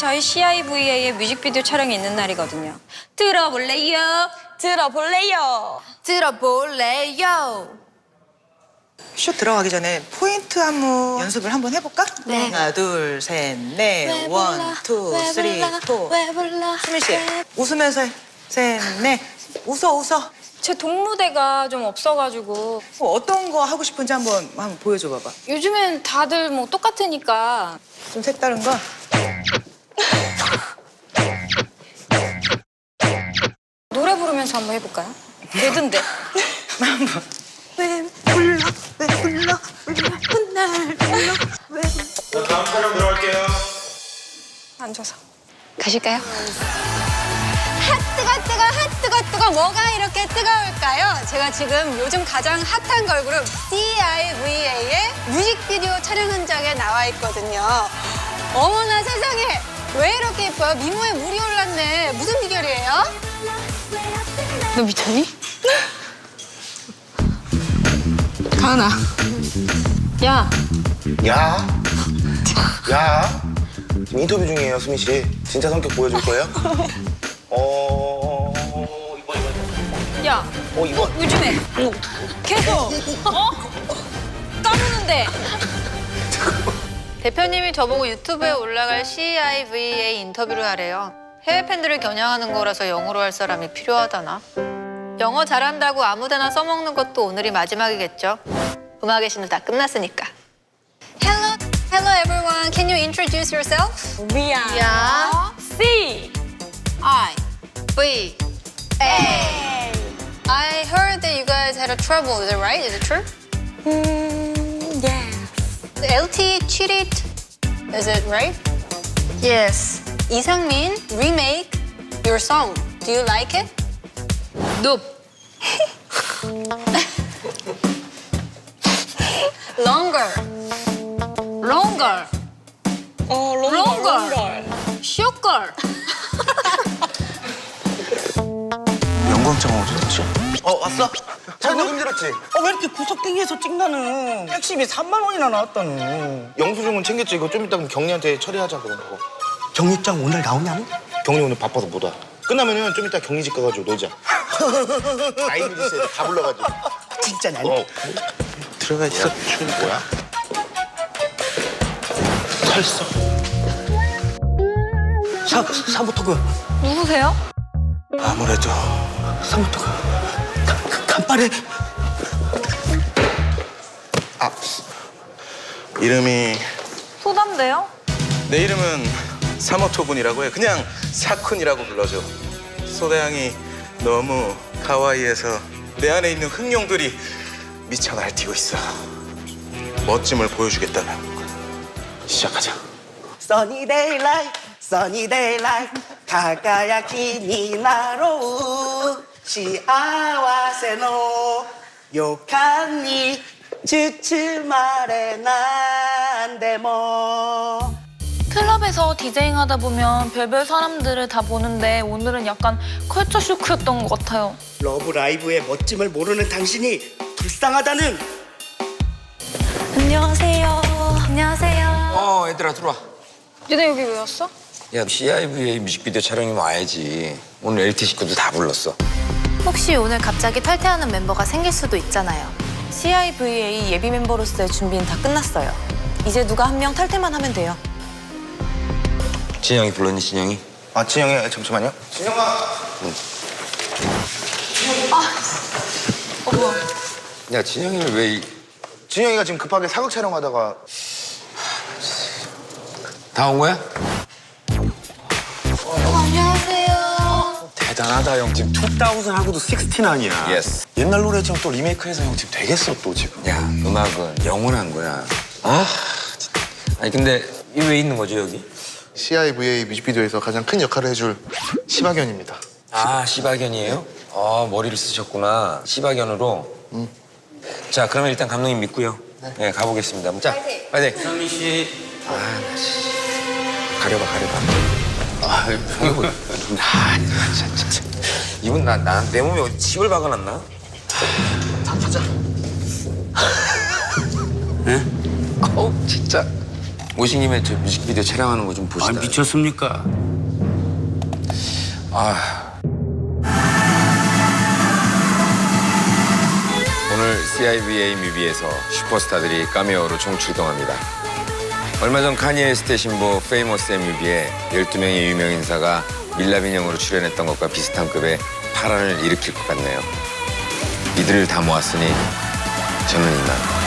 오늘 CIVA의 뮤직비디오 촬영이 있는 날이거든요. 들어볼래요? 들어볼래요? 들어볼래요? 쇼 들어가기 전에 포인트 안무 연습을 한번 해볼까? 네. 하나, 둘, 셋, 넷, 원, 투, 쓰리, 포. 왜 불러? 수민 씨, 웃으면서 해. 셋, 넷. 웃어, 웃어. 제 동무대가 좀 없어가지고 뭐 어떤 거 하고 싶은지 한번 한번 보여줘 봐봐. 요즘엔 다들 뭐 똑같으니까 좀 색다른 거. 노래 부르면서 한번 해볼까요? 되던데. 한번. 왜 불러? 왜 불러? 불러? 날 불러? 왜 불러? 다음 촬영 들어갈게요. 앉아서. 가실까요? 핫 뜨거 뜨거 핫 뜨거 뜨거 뭐가 이렇게 뜨거울까요? 제가 지금 요즘 가장 핫한 걸그룹 CIVA의 뮤직비디오 촬영 현장에 나와 있거든요. 어머나 세상에 왜 이렇게 예뻐요? 미모에 물이 올랐네. 무슨 비결이에요? 너 미쳤니? 가은아. 야, 야, 야. 지금 인터뷰 중이에요, 수민 씨. 진짜 성격 보여줄 거예요? 어, 이거. 야, 어 이거. 요즘에 계속 어? 까부는데 대표님이 저보고 유튜브에 올라갈 CIVA 인터뷰를 하래요. 해외 팬들을 겨냥하는 거라서 영어로 할 사람이 필요하다나. 영어 잘한다고 아무데나 써먹는 것도 오늘이 마지막이겠죠. 음악의 신을 다 끝났으니까. Hello, hello everyone. Can you introduce yourself? We are 야, C. I, V, A. I heard that you guys had a trouble. Is it right? Is it true? Mm, yeah. The LT cheated. Is it right? yes, 이상민 remake your song. Do you like it? nope. Longer. Longer. 어, 롱걸. 롱걸. 롱걸. Shorter. 영광장 어디였지? 어 왔어? 촬영 힘들었지? 어, 왜 이렇게 구석탱이에서 찍나는? 택시비 3만 원이나 나왔다는. 영수증은 챙겼지. 이거 좀 이따 경리한테 처리하자 그런 거. 정육장 오늘 나오냐고? 경리 오늘 바빠서 못 와. 끝나면은 좀 이따 경리 집 가가지고 놀자. 아이들 있어야 돼. 다 불러가지고. 진짜 난. 어. 들어가 있어. 출 뭐야? 털써. 사, 사부토그. 누구세요? 아무래도 사부토그. 간발에. 아 이름이 소담대요? 내 이름은 사모토군이라고 해. 그냥 사쿤이라고 불러줘. 소다양이 너무 가와이해서 내 안에 있는 흑룡들이 미쳐 날뛰고 있어. 멋짐을 보여주겠다면 시작하자. 써니 데일라이트, 써니 데 뭐. 클럽에서 디제잉 하다 보면 별별 사람들을 다 보는데 오늘은 약간 컬처 쇼크였던 것 같아요. 러브 라이브의 멋짐을 모르는 당신이 불쌍하다는. 안녕하세요. 안녕하세요. 어, 얘들아 들어와. 너네 여기 왜 왔어? 야, CIVA 뮤직비디오 촬영이면 와야지. 오늘 LT 식구들 다 불렀어. 혹시 오늘 갑자기 탈퇴하는 멤버가 생길 수도 있잖아요. CIVA 예비 멤버로서의 준비는 다 끝났어요. 이제 누가 한 명 탈퇴만 하면 돼요. 진영이 불렀니, 진영이? 아 진영이 잠시만요. 야, 진영이는 왜 이... 진영이가 지금 급하게 사극 촬영하다가 다 온 거야? 대단하다 형 지금 2000 하고도 69이야 예스. 옛날 노래처럼 또 리메이크해서 형 지금 되겠어 또 지금 야, 음악은 영원한 거야. 아, 진짜. 아니 근데 이 왜 있는 거지 여기? CIVA 뮤직비디오에서 가장 큰 역할을 해줄 시바견입니다. 아, 시바견이에요? 아, 머리를 쓰셨구나. 시바견으로. 자, 그러면 일단 감독님 믿고요. 네, 가보겠습니다. 자, 파이팅. 성민 씨. 아, 나 씨. 가려봐, 가려봐. 아, 이거, 아, 진짜, 진짜. 이분 나, 나, 내 몸에 어디 침을 박아놨나? 자, 가자. 네? 어우, 진짜. 오신 김에 저 뮤직비디오 촬영하는 거 좀 보시다. 아, 미쳤습니까? 아. 오늘 CIVA 뮤비에서 슈퍼스타들이 카메오로 총출동합니다. 얼마 전 카니에 스테 신보 페이머스의 뮤비에 12명의 유명 인사가 밀라빈형으로 출연했던 것과 비슷한 급의 파란을 일으킬 것 같네요. 이들을 다 모았으니 저는 이만